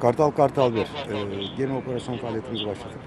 Kartal Kartal 1. Ee, yeni operasyon faaliyetimizi başladık.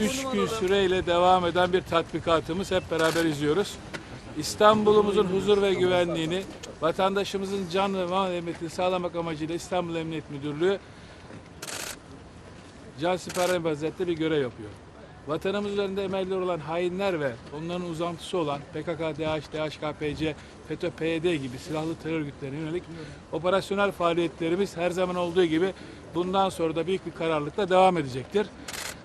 Üç gün süreyle devam eden bir tatbikatımız hep beraber izliyoruz. İstanbul'umuzun huzur ve güvenliğini, vatandaşımızın can ve mal emniyetini sağlamak amacıyla İstanbul Emniyet Müdürlüğü can siperhane vaziyette bir görev yapıyor. Vatanımız üzerinde emelli olan hainler ve onların uzantısı olan PKK, DH, DHKPC, FETÖ, PYD gibi silahlı terör örgütlerine yönelik operasyonel faaliyetlerimiz her zaman olduğu gibi bundan sonra da büyük bir kararlılıkla devam edecektir.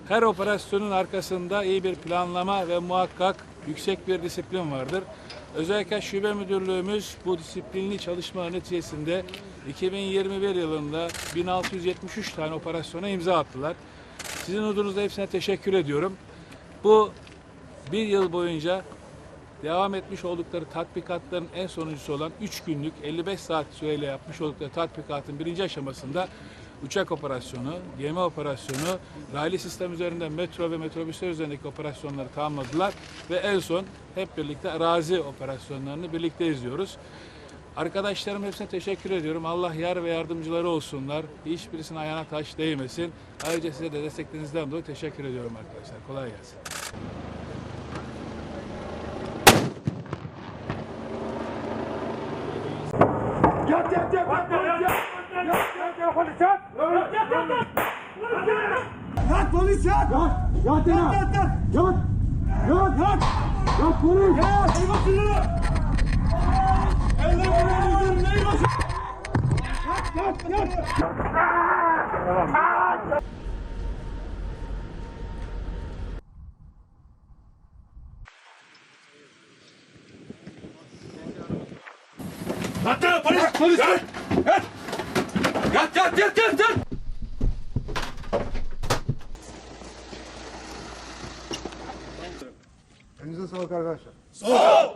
Her operasyonun arkasında iyi bir planlama ve muhakkak yüksek bir disiplin vardır. Özellikle şube müdürlüğümüz bu disiplinli çalışma neticesinde 2021 yılında 1673 tane operasyona imza attılar. Sizin huzurunuzda hepsine teşekkür ediyorum. Bu bir yıl boyunca devam etmiş oldukları tatbikatların en sonuncusu olan 3 günlük 55 saat süreyle yapmış oldukları tatbikatın birinci aşamasında uçak operasyonu, gemi operasyonu, raylı sistem üzerinde metro ve metrobüsler üzerindeki operasyonları tamamladılar ve en son hep birlikte arazi operasyonlarını birlikte izliyoruz. Arkadaşlarım hepsine teşekkür ediyorum. Allah yar ve yardımcıları olsunlar. Hiçbirisinin ayağına taş değmesin. Ayrıca size de desteklerinizden dolayı teşekkür ediyorum arkadaşlar. Kolay gelsin. Yat yat yat yat yat. Yat yat yat yat. Yat polis yat. Yat yat yat yat yat. Yat. Yat yat. Yat polis. Yat. Eyvah sınırı. Eller buraya üzerine eyvah. Yat yat yat. Yat yat polis. Polis yat. Yat. Yat yat yat yat yat. Elinize sağlık arkadaşlar. Sağ ol.